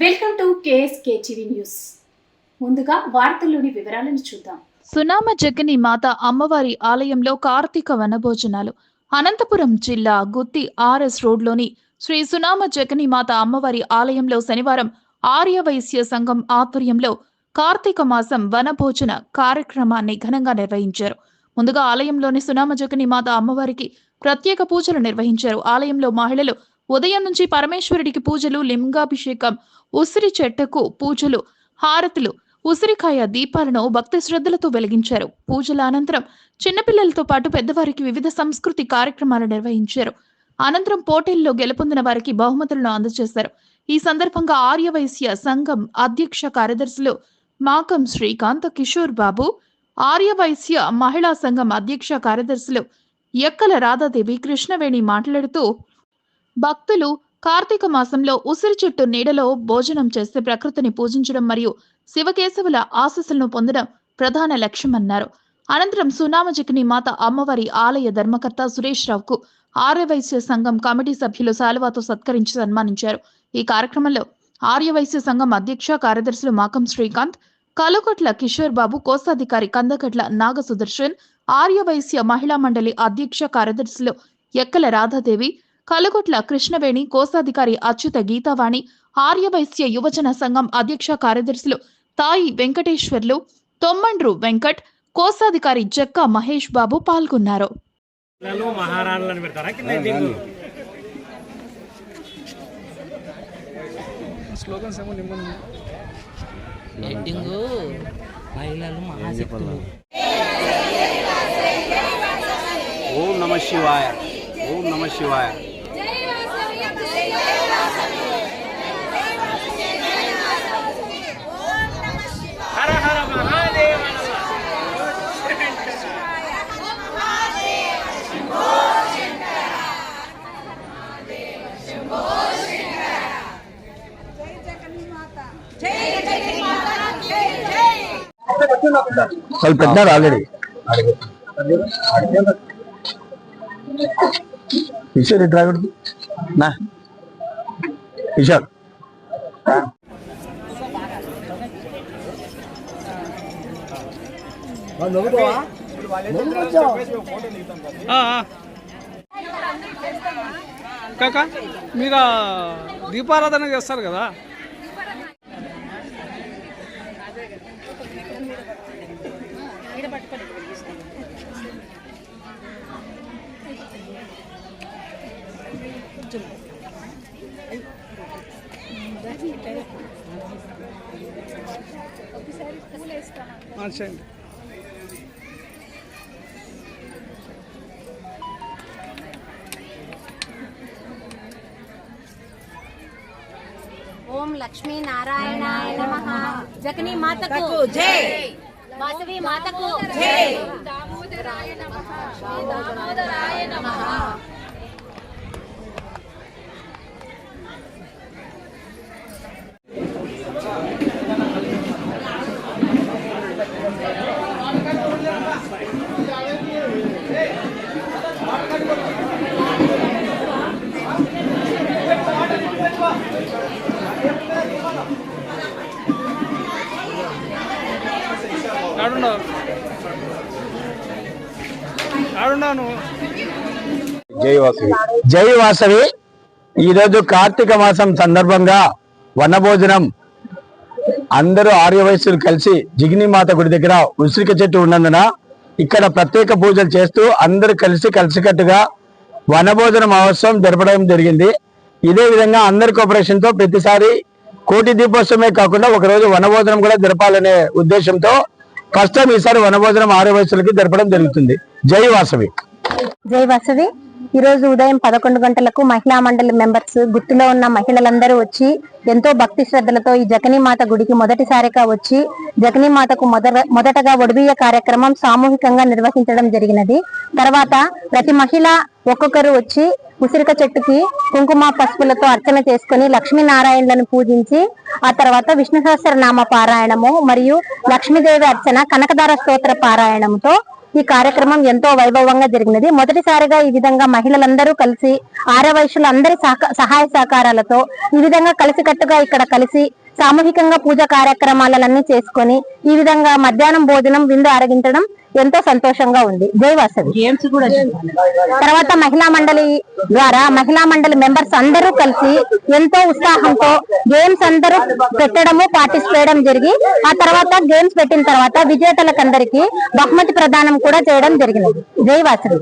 Welcome to KSK TV news. ముందుగా వార్తల్లోని వివరాలను చూద్దాం. సునామ జగని మాత అమ్మవారి ఆలయంలో కార్తీక వనభోజనాలు. అనంతపురం జిల్లా గుత్తి ఆర్ఎస్ రోడ్లోని శ్రీ సునామ జగని మాత అమ్మవారి ఆలయంలో శనివారం ఆర్యవైశ్య సంఘం ఆధ్వర్యంలో కార్తీక మాసం వనభోజన కార్యక్రమాన్ని ఘనంగా నిర్వహించారు. ముందుగా ఆలయంలోని సునామ జగని మాత అమ్మవారికి ప్రత్యేక పూజలు నిర్వహించారు. ఆలయంలో మహిళలు ఉదయం నుంచి పరమేశ్వరుడికి పూజలు లింగాభిషేకం ఉసిరి చెట్టకు పూజలు హారతులు ఉసిరికాయ దీపాలను భక్తి శ్రద్ధలతో వెలిగించారు. పూజల అనంతరం చిన్నపిల్లలతో పాటు పెద్దవారికి వివిధ సంస్కృతి కార్యక్రమాలు నిర్వహించారు. అనంతరం పోటీల్లో గెలుపొందిన వారికి బహుమతులను అందజేశారు. ఈ సందర్భంగా ఆర్యవైశ్య సంఘం అధ్యక్ష కార్యదర్శులు మాకం శ్రీకాంత్ కిషోర్ బాబు ఆర్యవైశ్య మహిళా సంఘం అధ్యక్ష కార్యదర్శులు ఎక్కల రాధాదేవి కృష్ణవేణి మాట్లాడుతూ భక్తులు కార్తీక మాసంలో ఉసిరి చెట్టు నీడలో భోజనం చేస్తే ప్రకృతిని పూజించడం మరియు శివకేశవుల ఆశీస్సులను పొందడం ప్రధాన లక్ష్యమన్నారు. అనంతరం సునామజికిని మాత అమ్మవారి ఆలయ ధర్మకర్త సురేష్ రావుకు ఆర్యవైశ్య సంఘం కమిటీ సభ్యులు శాలువాతో సత్కరించి సన్మానించారు. ఈ కార్యక్రమంలో ఆర్యవైశ్య సంఘం అధ్యక్ష కార్యదర్శులు మాకం శ్రీకాంత్ కలుకొట్ల కిషోర్ బాబు కోశాధికారి కందకట్ల నాగ సుదర్శన్ ఆర్యవైశ్య మహిళా మండలి అధ్యక్ష కార్యదర్శులు ఎక్కల రాధాదేవి కలుగొట్ల కృష్ణవేణి కోశాధికారి అచ్యుత గీతావాణి ఆర్యవైశ్య యువజన సంఘం అధ్యక్ష కార్యదర్శులు తాయి వెంకటేశ్వర్లు తొమ్మండ్రు వెంకట్ కోశాధికారి జక్క మహేష్ బాబు పాల్గొన్నారు. ఓం నమ శివాయ ఓం నమ శివాయ. వాళ్ళు పెట్టినారు ఆల్రెడీ కిషోర్ డ్రైవర్ నా కిషోర్ కాకా కాక మీరు దీపారాధన చేస్తారు కదా మార్చండి ఓం లక్ష్మీ నారాయణాయ నమః. జగని మాతకు. జై. వాసవి మాతకు. జై. దామోదరాయ నమః. దామోదరాయ నమః. ఆడున్నావు? జై వాసవి. జై వాసవి. ఈరోజు కార్తీక మాసం సందర్భంగా వనభోజనం. అందరూ ఆర్యవయస్సులు కలిసి జిగిని మాత గుడి దగ్గర ఉసిరిక చెట్టు ఉన్నందున ఇక్కడ ప్రత్యేక పూజలు చేస్తూ అందరూ కలిసి కలిసికట్టుగా వనభోజన మహోత్సవం జరపడం జరిగింది. ఇదే విధంగా అందరి కోఆపరేషన్తో ప్రతిసారి కోటి దీపోత్సవమే కాకుండా ఒక రోజు వనభోజనం కూడా జరపాలనే ఉద్దేశంతో కష్టం ఈసారి వనభోజనం ఆర్యవయస్సులకి జరపడం జరుగుతుంది. జై వాసవి. జై వాసవి. ఈ రోజు ఉదయం పదకొండు గంటలకు మహిళా మండలి మెంబర్స్ గుర్తులో ఉన్న మహిళలందరూ వచ్చి ఎంతో భక్తి శ్రద్ధలతో ఈ జగనీ మాత గుడికి మొదటిసారిగా వచ్చి జగనీ మాతకు మొదట మొదటగా ఒడిబియ్య కార్యక్రమం సామూహికంగా నిర్వహించడం జరిగినది. తర్వాత ప్రతి మహిళ ఒక్కొక్కరు వచ్చి ఉసిరిక చెట్టుకి కుంకుమ పసుపులతో అర్చన చేసుకుని లక్ష్మీనారాయణలను పూజించి ఆ తర్వాత విష్ణు సహస్రనామ పారాయణము మరియు లక్ష్మీదేవి అర్చన కనకదార స్తోత్ర పారాయణముతో ఈ కార్యక్రమం ఎంతో వైభవంగా జరిగినది. మొదటిసారిగా ఈ విధంగా మహిళలందరూ కలిసి ఆరవయసులు అందరి సహక- సహాయ సహకారాలతో ఈ విధంగా కలిసికట్టుగా ఇక్కడ కలిసి సామూహికంగా పూజ కార్యక్రమాలన్నీ చేసుకొని ఈ విధంగా మధ్యాహ్నం భోజనం విందు ఆరగించడం ఎంతో సంతోషంగా ఉంది. జై వాసవి. గేమ్స్ కూడా తర్వాత మహిళా మండలి ద్వారా మహిళా మండలి మెంబర్స్ అందరూ కలిసి ఎంతో ఉత్సాహంతో గేమ్స్ అందరూ పెట్టడము పార్టిసిపేట్ చేయడం జరిగి ఆ తర్వాత గేమ్స్ పెట్టిన తర్వాత విజేతలకందరికి బహుమతి ప్రదానం కూడా చేయడం జరిగినది. జై వాసవి.